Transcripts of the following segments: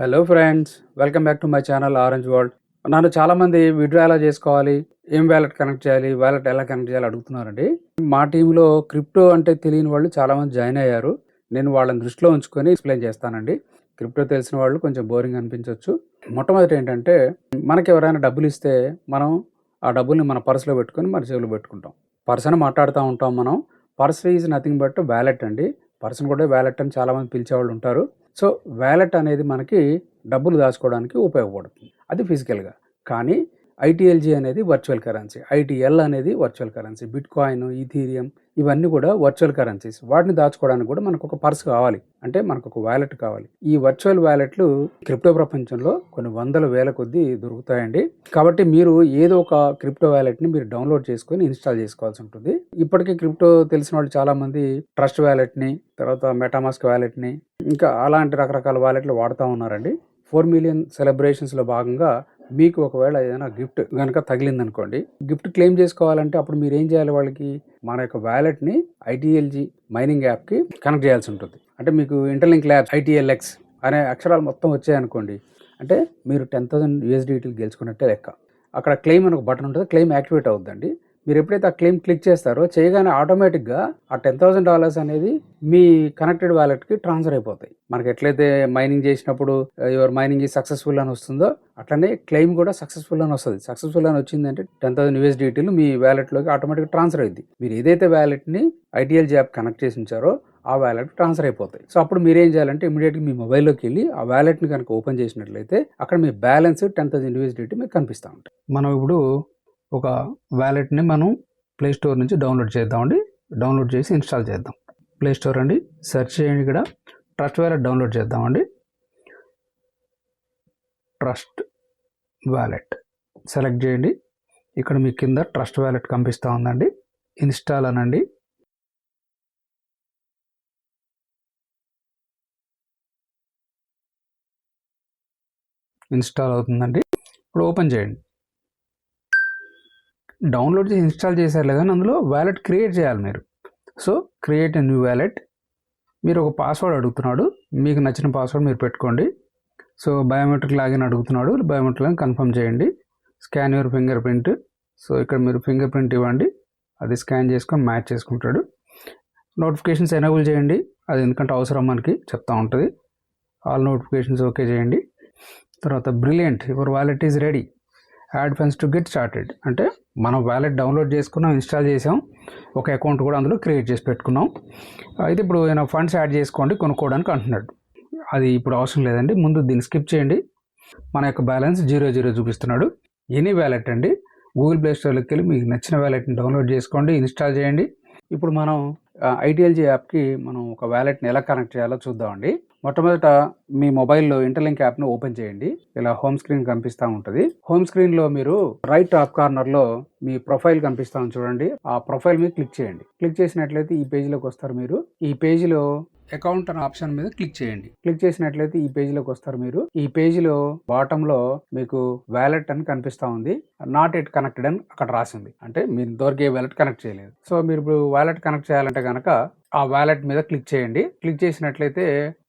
Hello friends welcome back to my channel orange world నన్ను చాలామంది withdraw ఎలా చేసుకోవాలి ఏం వ్యాలెట్ కనెక్ట్ చేయాలి వ్యాలెట్ ఎలా కనెక్ట్ చేయాలి అడుగుతున్నారండి. మా టీంలో క్రిప్టో అంటే తెలియని వాళ్ళు చాలామంది జాయిన్ అయ్యారు. నేను వాళ్ళని దృష్టిలో ఉంచుకొని ఎక్స్ప్లెయిన్ చేస్తానండి. క్రిప్టో తెలిసిన వాళ్ళు కొంచెం బోరింగ్ అనిపించవచ్చు మొట్టమొదటి ఏంటంటే మనకి ఎవరైనా డబ్బులు ఇస్తే మనం ఆ డబ్బుల్ని మన పర్సులో పెట్టుకొని మన చెవిలో పెట్టుకుంటాం. పర్సన్ మాట్లాడుతూ ఉంటాం మనం. Purse is nothing but wallet అండి. పర్సన్ కూడా వ్యాలెట్ అని చాలామంది పిలిచేవాళ్ళు ఉంటారు. సో వ్యాలెట్ అనేది మనకి డబ్బులు దాచుకోవడానికి ఉపయోగపడుతుంది. అది ఫిజికల్గా. కానీ ఐటీఎల్జీ అనేది వర్చువల్ కరెన్సీ ఐటీఎల్ అనేది virtual currency bitcoin Ethereum ఇవన్నీ కూడా వర్చువల్ కరెన్సీస్. వాటిని దాచుకోవడానికి కూడా మనకు ఒక పర్స్ కావాలి. అంటే మనకు ఒక వ్యాలెట్ కావాలి. ఈ వర్చువల్ వ్యాలెట్లు క్రిప్టో ప్రపంచంలో కొన్ని వందల వేల కొద్దీ దొరుకుతాయండి. కాబట్టి మీరు ఏదో ఒక క్రిప్టో వ్యాలెట్ని మీరు డౌన్లోడ్ చేసుకొని ఇన్స్టాల్ చేసుకోవాల్సి ఉంటుంది. ఇప్పటికీ క్రిప్టో తెలిసిన వాళ్ళు చాలామంది ట్రస్ట్ వ్యాలెట్ని తర్వాత మెటామాస్క్ వ్యాలెట్ని ఇంకా అలాంటి రకరకాల వ్యాలెట్లు వాడుతూ ఉన్నారండి. ఫోర్ మిలియన్ సెలబ్రేషన్స్లో భాగంగా మీకు ఒకవేళ ఏదైనా గిఫ్ట్ కనుక తగిలిందనుకోండి గిఫ్ట్ క్లెయిమ్ చేసుకోవాలంటే అప్పుడు మీరు ఏం చేయాలి వాళ్ళకి? మన యొక్క వ్యాలెట్ని ఐటీఎల్జీ మైనింగ్ యాప్కి కనెక్ట్ చేయాల్సి ఉంటుంది. అంటే మీకు ఇంటర్లింక్ ల్యాబ్స్ ఐటీఎల్ఎక్స్ అనే అక్షరాలు మొత్తం వచ్చాయనుకోండి అంటే మీరు టెన్ థౌసండ్ యూఎస్డిటీలు గెలుచుకున్నట్టే లెక్క. అక్కడ క్లెయిమ్ అని ఒక బటన్ ఉంటుంది క్లెయిమ్ యాక్టివేట్ అవుతుందండి మీరు ఎప్పుడైతే ఆ క్లెయిమ్ క్లిక్ చేస్తారో చేయగానే ఆటోమేటిక్గా ఆ టెన్ థౌసండ్ డాలర్స్ అనేది మీ కనెక్టెడ్ వ్యాలెట్కి ట్రాన్స్ఫర్ అయిపోతాయి. మనకి ఎట్లయితే మైనింగ్ చేసినప్పుడు యువర్ మైనింగ్ ఈ సక్సెస్ఫుల్ అని వస్తుందో అట్లనే క్లెయిమ్ కూడా సక్సెస్ఫుల్ అని వస్తుంది. సక్సెస్ఫుల్ అని వచ్చిందంటే టెన్ థౌసండ్ యూఎస్డిటీలు మీ వ్యాలెట్లోకి ఆటోమేటిక్గా ట్రాన్స్ఫర్ అయింది మీరు ఏదైతే వ్యాలెట్ని ఐటీఎల్ జాబ్ కనెక్ట్ చేసి ఉంచారో ఆ వ్యాలెట్ ట్రాన్స్ఫర్ అయిపోతాయి. సో అప్పుడు మీరు ఏం చేయాలంటే ఇమీడియట్గా మీ మొబైల్లోకి వెళ్ళి ఆ వ్యాలెట్ని కనుక ఓపెన్ చేసినట్లయితే అక్కడ మీ బ్యాలెన్స్ టెన్ థౌసండ్ యూఎస్డిటీ మీకు కనిపిస్తూ ఉంటాయి. మనం ఇప్పుడు ఒక వ్యాలెట్ని మనం ప్లే స్టోర్ నుంచి డౌన్లోడ్ చేద్దామండి. డౌన్లోడ్ చేసి ఇన్స్టాల్ చేద్దాం. ప్లే స్టోర్ అండి. సెర్చ్ చేయండి ఇక్కడ. ట్రస్ట్ వ్యాలెట్ డౌన్లోడ్ చేద్దామండి. ట్రస్ట్ వ్యాలెట్ సెలెక్ట్ చేయండి. ఇక్కడ మీ కింద ట్రస్ట్ వ్యాలెట్ కనిపిస్తూ ఉందండి. ఇన్స్టాల్ అనండి. ఇన్స్టాల్ అవుతుందండి. ఇప్పుడు ఓపెన్ చేయండి. డౌన్లోడ్ చేసి ఇన్స్టాల్ చేశారులే కానీ అందులో వ్యాలెట్ క్రియేట్ చేయాలి మీరు. So create a new wallet మీరు ఒక పాస్వర్డ్ అడుగుతున్నాడు. మీకు నచ్చిన పాస్వర్డ్ మీరు పెట్టుకోండి. సో బయోమెట్రిక్ లాగిన్ అడుగుతున్నాడు. బయోమెట్రిక్ లాగిన్ కన్ఫర్మ్ చేయండి. Scan your fingerprint so ఇక్కడ మీరు ఫింగర్ ప్రింట్ ఇవ్వండి. అది స్కాన్ చేసుకొని మ్యాచ్ చేసుకుంటాడు. నోటిఫికేషన్స్ ఎనేబుల్ చేయండి. అది ఎందుకంటే అవసరం మనకి చెప్తా ఉంటుంది. ఆల్ నోటిఫికేషన్స్ ఓకే చేయండి. తర్వాత brilliant your wallet is ready add funds to get started అంటే మనం వ్యాలెట్ డౌన్లోడ్ చేసుకున్నాం ఇన్స్టాల్ చేసాం. ఒక అకౌంట్ కూడా అందులో క్రియేట్ చేసి పెట్టుకున్నాం. అయితే ఇప్పుడు ఏమైనా ఫండ్స్ యాడ్ చేసుకోండి కొనుక్కోవడానికి అంటున్నాడు. అది ఇప్పుడు అవసరం లేదండి. ముందు దీన్ని స్కిప్ చేయండి. మన యొక్క బ్యాలెన్స్ జీరో జీరో చూపిస్తున్నాడు. ఎనీ వ్యాలెట్ అండి. గూగుల్ ప్లే స్టోర్లోకి వెళ్ళి మీకు నచ్చిన వ్యాలెట్ని డౌన్లోడ్ చేసుకోండి ఇన్స్టాల్ చేయండి. ఇప్పుడు మనం ఐటీఎల్జీ యాప్కి మనం ఒక వ్యాలెట్ని ఎలా కనెక్ట్ చేయాలో చూద్దామండి. మొట్టమొదట మీ మొబైల్లో ఇంటర్లింక్ యాప్ను ఓపెన్ చేయండి. ఇలా హోమ్ స్క్రీన్ కనిపిస్తూ ఉంటుంది. హోమ్ స్క్రీన్లో మీరు రైట్ టాప్ కార్నర్లో మీ ప్రొఫైల్ కనిపిస్తా చూడండి. ఆ ప్రొఫైల్ మీద క్లిక్ చేయండి. క్లిక్ చేసినట్లయితే ఈ పేజీలోకి వస్తారు మీరు. ఈ పేజీలో అకౌంట్ అనే ఆప్షన్ మీద క్లిక్ చేయండి. క్లిక్ చేసినట్లయితే ఈ పేజీలోకి వస్తారు మీరు. ఈ పేజీలో బాటమ్లో మీకు వ్యాలెట్ అని కనిపిస్తూ ఉంది. నాట్ ఎట్ కనెక్టెడ్ అని అక్కడ రాసింది అంటే మీరు దొరికే వ్యాలెట్ కనెక్ట్ చేయలేదు. సో మీరు ఇప్పుడు వ్యాలెట్ కనెక్ట్ చేయాలంటే కనుక ఆ వ్యాలెట్ మీద క్లిక్ చేయండి. క్లిక్ చేసినట్లయితే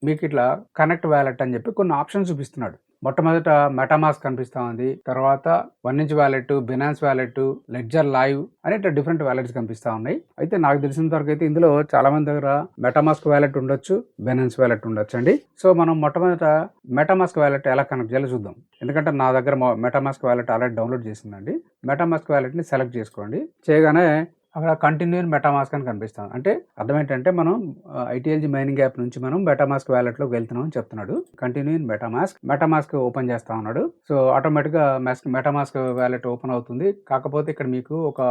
మీకు ఇట్లా కనెక్ట్ వ్యాలెట్ అని చెప్పి కొన్ని ఆప్షన్స్ చూపిస్తున్నాడు. మొట్టమొదట మెటామాస్ కనిపిస్తా ఉంది తర్వాత one inch wallet Binance wallet Ledger live అనే డిఫరెంట్ వ్యాలెట్స్ కనిపిస్తా ఉన్నాయి. అయితే నాకు తెలిసినంత వరకు అయితే ఇందులో చాలా మంది దగ్గర మెటామాస్క్ వ్యాలెట్ ఉండొచ్చు బినాన్స్ వ్యాలెట్ ఉండొచ్చు అండి. సో మనం మొట్టమొదట మెటామాస్క్ వ్యాలెట్ ఎలా కనెక్ట్ చేయాలో చూద్దాం. ఎందుకంటే నా దగ్గర మెటామాస్క్ వ్యాలెట్ ఆల్రెడీ డౌన్లోడ్ చేసిందండి. మెటామాస్క్ వ్యాలెట్ని సెలెక్ట్ చేసుకోండి. చేయగానే అక్కడ కంటిన్యూ మెటామాస్క్ అని కనిపిస్తాం. అంటే అర్థం ఏంటంటే మనం ఐటీఎల్జీ మైనింగ్ యాప్ నుంచి మనం మెటామాస్క్ వ్యాలెట్లోకి వెళ్తున్నాం అని చెప్తున్నాడు. Continue in MetaMask MetaMask open చేస్తా ఉన్నాడు. సో ఆటోమేటిక్గా మెటామాస్క్ వ్యాలెట్ ఓపెన్ అవుతుంది. కాకపోతే ఇక్కడ మీకు ఒక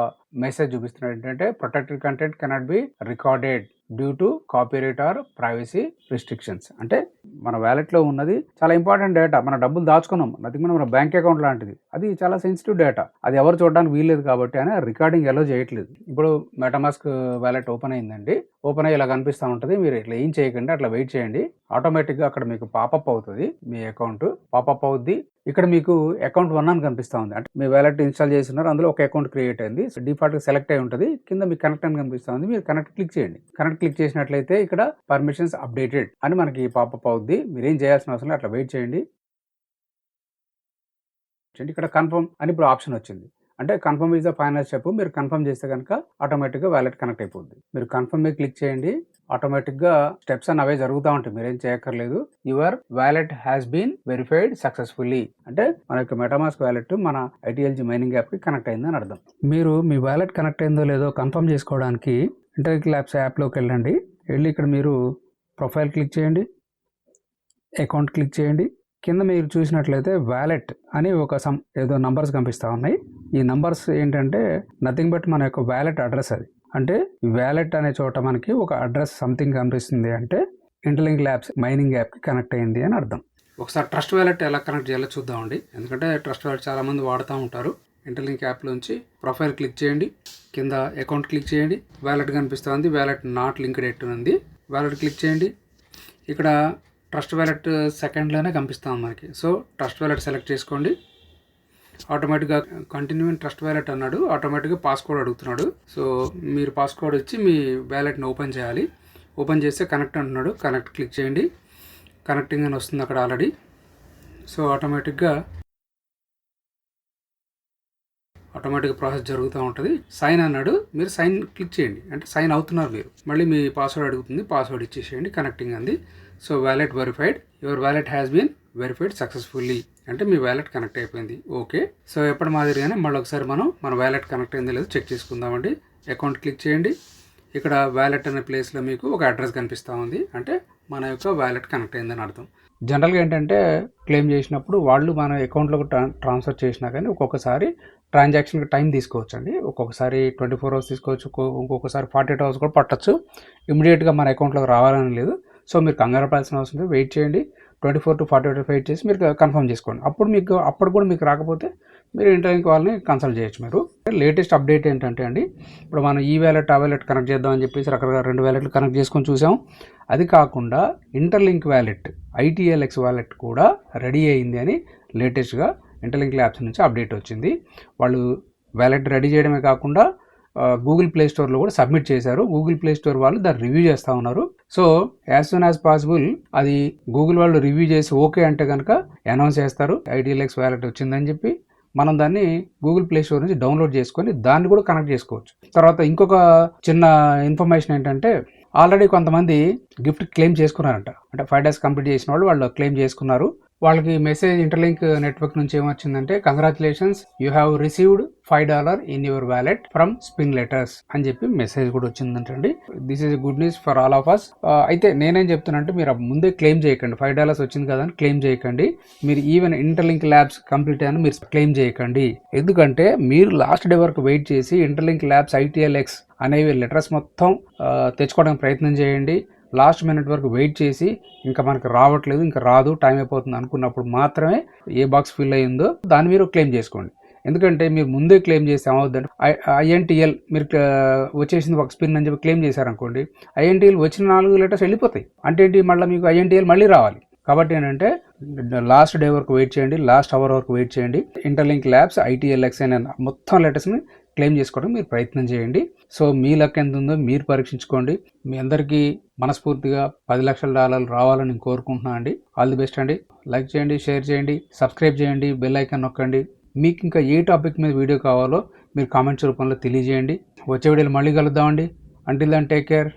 మెసేజ్ చూపిస్తున్నాడు. ఏంటంటే protected content cannot be recorded due to copyright or privacy restrictions అంటే మన వ్యాలెట్లో ఉన్నది చాలా ఇంపార్టెంట్ డేటా మన డబ్బులు దాచుకున్నాం. అది మన బ్యాంక్ అకౌంట్ లాంటిది. అది చాలా సెన్సిటివ్ డేటా అది ఎవరు చూడడానికి వీల్లేదు కాబట్టి అని రికార్డింగ్ ఎలా చేయట్లేదు. ఇప్పుడు మెటామాస్క్ వ్యాలెట్ ఓపెన్ అయిందండి. ఓపెన్ అయ్యి ఇలా కనిపిస్తూ ఉంటుంది. మీరు ఇట్లా ఏం చేయకండి అట్లా వెయిట్ చేయండి. ఆటోమేటిక్గా అక్కడ మీకు పాపప్ అవుతుంది మీ అకౌంట్ పాపప్ అవుద్ది. ఇక్కడ మీకు అకౌంట్ వన్ అని కనిపిస్తూ ఉంది. అంటే మీ వ్యాలెట్ ఇన్స్టాల్ చేస్తున్నారు. అందులో ఒక అకౌంట్ క్రియేట్ అయింది. డిఫాల్ట్గా సెలెక్ట్ అయి ఉంటుంది. కింద మీకు కనెక్ట్ అని కనిపిస్తూ ఉంది. మీరు కనెక్ట్ క్లిక్ చేయండి. కనెక్ట్ క్లిక్ చేసినట్లయితే ఇక్కడ పర్మిషన్స్ అప్డేటెడ్ అని మనకి పాపప్ అవుద్ది. మీరేం చేయాల్సిన అవసరం అట్లా వెయిట్ చేయండి. చేయండి. ఇక్కడ కన్ఫర్మ్ అని ఇప్పుడు ఆప్షన్ వచ్చింది. అంటే confirm is the final step మీరు కన్ఫర్మ్ చేస్తే కనుక ఆటోమేటిక్గా వ్యాలెట్ కనెక్ట్ అయిపోద్ది. మీరు కన్ఫర్మ్ మీద క్లిక్ చేయండి. ఆటోమేటిక్గా స్టెప్స్ అని అవే జరుగుతూ ఉంటాయి. మీరేం చేయక్కర్లేదు. Your wallet has been verified successfully అంటే మన యొక్క మెటామాస్క్ వ్యాలెట్ మన ఐటీఎల్జీ మైనింగ్ యాప్కి కనెక్ట్ అయిందని అర్థం. మీరు మీ వ్యాలెట్ కనెక్ట్ అయిందో లేదో కన్ఫర్మ్ చేసుకోవడానికి ఇంటర్ ల్యాబ్స్ యాప్లోకి వెళ్ళండి. వెళ్ళి ఇక్కడ మీరు ప్రొఫైల్ క్లిక్ చేయండి. అకౌంట్ క్లిక్ చేయండి. కింద మీరు చూసినట్లయితే వ్యాలెట్ అని ఒక సమ్ ఏదో నంబర్స్ కనిపిస్తూ ఉన్నాయి. ఈ నంబర్స్ ఏంటంటే నథింగ్ బట్ మన యొక్క వ్యాలెట్ అడ్రస్ అది. అంటే వ్యాలెట్ అనే చోట మనకి ఒక అడ్రస్ సంథింగ్ కనిపిస్తుంది అంటే ఇంటర్లింక్ ల్యాబ్స్ మైనింగ్ యాప్కి కనెక్ట్ అయింది అని అర్థం. ఒకసారి ట్రస్ట్ వ్యాలెట్ ఎలా కనెక్ట్ చేయాలో చూద్దామండి ఎందుకంటే ట్రస్ట్ వ్యాలెట్ చాలామంది వాడుతూ ఉంటారు. ఇంటర్లింక్ యాప్లోంచి ప్రొఫైల్ క్లిక్ చేయండి. కింద అకౌంట్ క్లిక్ చేయండి. వ్యాలెట్ కనిపిస్తుంది వ్యాలెట్ నాట్ లింక్డ్ ఎట్టునుంది ఉంది. వ్యాలెట్ క్లిక్ చేయండి. ఇక్కడ ట్రస్ట్ వ్యాలెట్ సెకండ్లోనే కనిపిస్తాం మనకి. సో ట్రస్ట్ వ్యాలెట్ సెలెక్ట్ చేసుకోండి. ఆటోమేటిక్గా కంటిన్యూ ఇన్ ట్రస్ట్ వ్యాలెట్ అన్నాడు. ఆటోమేటిక్గా పాస్కోడ్ అడుగుతున్నాడు. సో మీరు పాస్కోడ్ ఇచ్చి మీ వ్యాలెట్ని ఓపెన్ చేయాలి. ఓపెన్ చేస్తే కనెక్ట్ అంటున్నాడు. కనెక్ట్ క్లిక్ చేయండి. కనెక్టింగ్ అని వస్తుంది అక్కడ ఆల్రెడీ. సో ఆటోమేటిక్గా ఆటోమేటిక్ ప్రాసెస్ జరుగుతూ ఉంటుంది. సైన్ అన్నాడు. మీరు సైన్ క్లిక్ చేయండి. అంటే సైన్ అవుతున్నారు మీరు. మళ్ళీ మీ పాస్వర్డ్ అడుగుతుంది. పాస్వర్డ్ ఇచ్చేసేయండి. కనెక్టింగ్ అంది. So wallet verified your wallet has been verified successfully అంటే మీ వ్యాలెట్ కనెక్ట్ అయిపోయింది. ఓకే సో ఎప్పటి మాదిరిగానే మళ్ళీ ఒకసారి మనం మన వ్యాలెట్ కనెక్ట్ అయిందో లేదో చెక్ చేసుకుందామండి. అకౌంట్ క్లిక్ చేయండి. ఇక్కడ వ్యాలెట్ అనే ప్లేస్లో మీకు ఒక అడ్రస్ కనిపిస్తూ ఉంది. అంటే మన యొక్క వ్యాలెట్ కనెక్ట్ అయిందని అర్థం. జనరల్గా ఏంటంటే క్లెయిమ్ చేసినప్పుడు వాళ్ళు మన అకౌంట్లోకి ట్రా ట్రాన్స్ఫర్ చేసినా కానీ ఒక్కొక్కసారి ట్రాన్సాక్షన్కి టైం తీసుకోవచ్చు అండి ఒక్కొక్కసారి ట్వంటీ ఫోర్ అవర్స్ తీసుకోవచ్చు. ఇంకొకసారి ఫార్టీ ఎయిట్ అవర్స్ కూడా పట్టచ్చు. ఇమీడియట్గా మన అకౌంట్లోకి రావాలని లేదు. సో మీరు కంగారు పడాల్సిన అవసరం లేదు. వెయిట్ చేయండి. Twenty four to forty eight wait చేసి మీరు కన్ఫర్మ్ చేసుకోండి. అప్పుడు మీకు అప్పుడు కూడా మీకు రాకపోతే మీరు ఇంటర్వ్యూకి వాళ్ళని కన్సల్ట్ చేయొచ్చు మీరు. లేటెస్ట్ అప్డేట్ ఏంటంటే అండి ఇప్పుడు మనం ఈ వ్యాలెట్ ఆ వ్యాలెట్ కనెక్ట్ చేద్దామని చెప్పేసి రకరకాల రెండు వ్యాలెట్లు కనెక్ట్ చేసుకొని చూసాం. అది కాకుండా ఇంటర్లింక్ వ్యాలెట్ ఐటీఎల్ఎక్స్ వ్యాలెట్ కూడా రెడీ అయింది అని లేటెస్ట్గా ఇంటర్లింక్ ల్యాబ్స్ నుంచి అప్డేట్ వచ్చింది. వాళ్ళు వ్యాలెట్ రెడీ చేయడమే కాకుండా గూగుల్ ప్లే స్టోర్లో కూడా సబ్మిట్ చేశారు. గూగుల్ ప్లే స్టోర్ వాళ్ళు దాన్ని రివ్యూ చేస్తూ ఉన్నారు. So as soon as possible అది గూగుల్ వాళ్ళు రివ్యూ చేసి ఓకే అంటే కనుక అనౌన్స్ చేస్తారు. ఐడిఎల్ఎక్స్ వ్యాలెట్ వచ్చిందని చెప్పి మనం దాన్ని గూగుల్ ప్లే స్టోర్ నుంచి డౌన్లోడ్ చేసుకొని దాన్ని కూడా కనెక్ట్ చేసుకోవచ్చు. తర్వాత ఇంకొక చిన్న ఇన్ఫర్మేషన్ ఏంటంటే ఆల్రెడీ కొంతమంది గిఫ్ట్ క్లెయిమ్ చేసుకున్నారంట. అంటే ఫైవ్ డేస్ కంప్లీట్ చేసిన వాళ్ళు వాళ్ళు క్లెయిమ్ చేసుకున్నారు. వాళ్ళకి మెసేజ్ ఇంటర్లింక్ నెట్వర్క్ నుంచి ఏమొచ్చిందంటే congratulations you have received five dollar in your wallet from spin letters అని చెప్పి మెసేజ్ కూడా వచ్చిందంటండి. This is good news for all of us అయితే నేనేం చెప్తున్నానంటే మీరు ముందే క్లెయిమ్ చేయకండి. ఫైవ్ డాలర్స్ వచ్చింది కదా అని క్లెయిమ్ చేయకండి. మీరు ఈవెన్ ఇంటర్లింక్ ల్యాబ్స్ కంప్లీట్ అని మీరు క్లెయిమ్ చేయకండి. ఎందుకంటే మీరు లాస్ట్ డే వరకు వెయిట్ చేసి ఇంటర్లింక్ ల్యాబ్స్ ఐటీఎల్ఎక్స్ అనేవి లెటర్స్ మొత్తం తెచ్చుకోవడానికి ప్రయత్నం చేయండి. లాస్ట్ మినిట్ వరకు వెయిట్ చేసి ఇంకా మనకు రావట్లేదు ఇంకా రాదు టైం అయిపోతుంది అనుకున్నప్పుడు మాత్రమే ఏ బాక్స్ ఫిల్ అయ్యిందో దాన్ని మీరు క్లెయిమ్ చేసుకోండి. ఎందుకంటే మీరు ముందే క్లెయిమ్ చేస్తే ఏమవుద్దంటే ఐఎన్టీఎల్ మీరు వచ్చేసింది ఒక స్పిన్ అని చెప్పి క్లెయిమ్ చేశారనుకోండి ఐఎన్టీఎల్ వచ్చిన నాలుగు లెటర్స్ వెళ్ళిపోతాయి. అంటే ఏంటి? మళ్ళీ మీకు ఐఎన్టీఎల్ మళ్ళీ రావాలి. కాబట్టి ఏంటంటే లాస్ట్ డే వరకు వెయిట్ చేయండి లాస్ట్ అవర్ వరకు వెయిట్ చేయండి. ఇంటర్లింక్ ల్యాబ్స్ ఐటీఎల్ఎక్స్ అనే మొత్తం లెటర్స్ని క్లెయిమ్ చేసుకోవడం మీరు ప్రయత్నం చేయండి. సో మీ లక్ ఎంత ఉందో మీరు పరీక్షించుకోండి. మీ అందరికీ మనస్ఫూర్తిగా పది లక్షల డాలర్లు రావాలని కోరుకుంటున్నాను అండి. ఆల్ ది బెస్ట్ అండి. లైక్ చేయండి షేర్ చేయండి సబ్స్క్రైబ్ చేయండి బెల్ ఐకాన్ నొక్కండి. మీకు ఇంకా ఏ టాపిక్ మీద వీడియో కావాలో మీరు కామెంట్స్ రూపంలో తెలియజేయండి. వచ్చే వీడియోలు మళ్ళీ కలుద్దామండి. Until Dhan take care